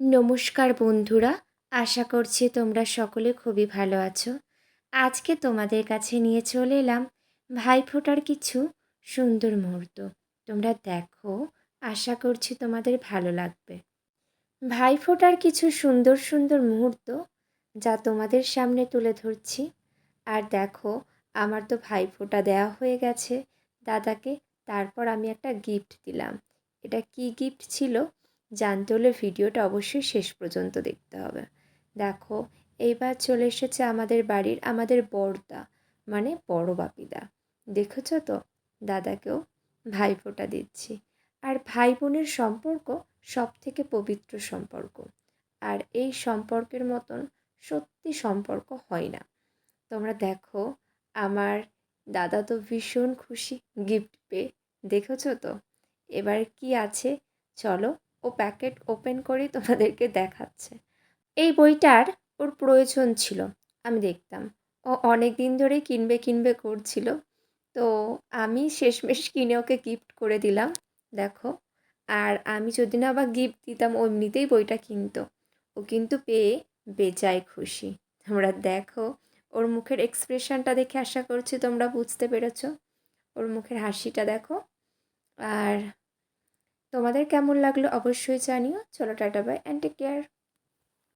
নমস্কার বন্ধুরা, আশা করছি তোমরা সকলে খুবই ভালো আছো। আজকে তোমাদের কাছে নিয়ে চলে এলাম ভাইফোঁটার কিছু সুন্দর মুহূর্ত। তোমরা দেখো, আশা করছি তোমাদের ভালো লাগবে। ভাইফোঁটার কিছু সুন্দর সুন্দর মুহূর্ত যা তোমাদের সামনে তুলে ধরছি। আর দেখো, আমার তো ভাইফোঁটা দেওয়া হয়ে গেছে। দাদাকে তারপর আমি একটা গিফট দিলাম। এটা কি গিফট ছিল? জানতে হলে ভিডিওটা অবশ্যই শেষ পর্যন্ত দেখতে হবে। দেখো, এইবার চলে এসেছে আমাদের বাড়ির, আমাদের বড়দা মানে বড় বাপিদা। দেখেছ তো? দাদাকেও ভাইফোঁটা দিচ্ছি। আর ভাই বোনের সম্পর্ক সব থেকে পবিত্র সম্পর্ক। আর এই সম্পর্কের মতন সত্যি সম্পর্ক হয় না। তোমরা দেখো, আমার দাদা তো ভীষণ খুশি গিফট পেয়ে। দেখেছ তো? এবার কি আছে? চলো ও প্যাকেট ওপেন করে তোমাদেরকে দেখাচ্ছে। এই বইটার ওর প্রয়োজন ছিল, আমি দেখতাম। ও অনেক দিন ধরে কিনবে কিনবে করছিল। তো আমি শেষমেশ কিনে ওকে গিফট করে দিলাম, দেখো। আর আমি যদি না আবার গিফট দিতাম, ও এমনিতেই বইটা কিনতো। ও কিন্তু পেয়ে বেজায় খুশি। তোমরা দেখো, ওর মুখের এক্সপ্রেশনটা দেখে আশা করছি তোমরা বুঝতে পেরেছ। ওর মুখের হাসিটা দেখো। আর তোমাদের কেমন লাগল অবশ্যই জানিও। চলো tata bye and take care